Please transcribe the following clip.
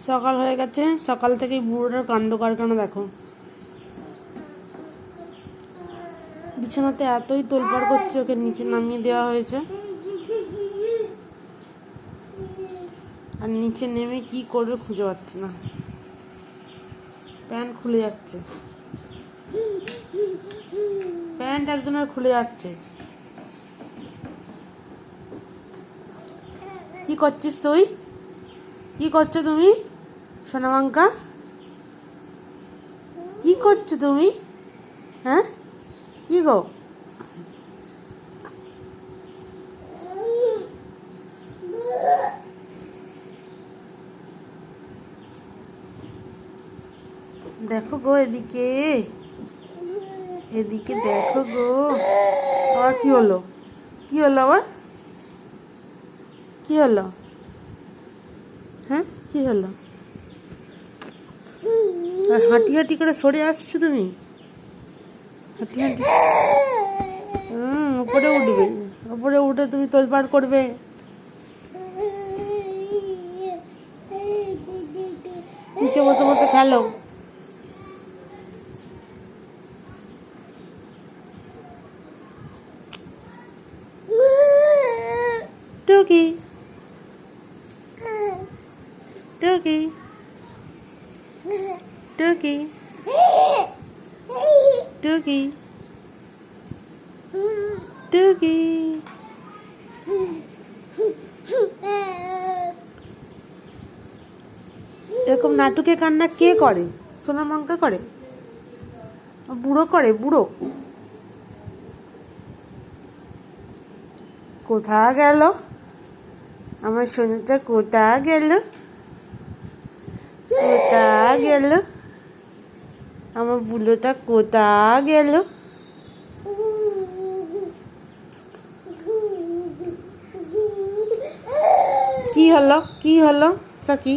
সকাল হয়ে গেছে। সকাল থেকেই বুড়োটার কাণ্ড কারখানা দেখো। বিছানাতে এতই তোলপাড় করছে, ওকে নিচে নামিয়ে দেওয়া হয়েছে। আর নিচে নেমে কি করবে খুঁজে পাচ্ছে না। প্যান্ট খুলে যাচ্ছে। প্যান্ট একজনের খুলে যাচ্ছে। কি করছিস তুই? কি করছ তুমি? সোনামাঙ্কা কি করছ তুমি? হ্যাঁ? কি গো? দেখো গো এদিকে। এদিকে দেখো গো। আবার কি হলো? কি হলো আবার? কি হলো? হ্যাঁ? কি হলো? আর হাঁটি হাঁটি করে সরে আসছো তুমি? হাঁটি হাঁটি। হুম উপরে উঠবে। উপরে উঠে তুমি তোলপাড় করবে। নিচে বসে বসে খেলো। টুকি। টুকি টুকি টুকি টুকি এরকম নাটুকে কান্না কে করে? সোনামাঙ্কা করে? বুড়ো করে? বুড়ো? কোথা গেল? আমার সোনাটা কোথা গেল? গেল? আমার বুলোটা কোথা গেল? কি হলো? কি হলো? কি?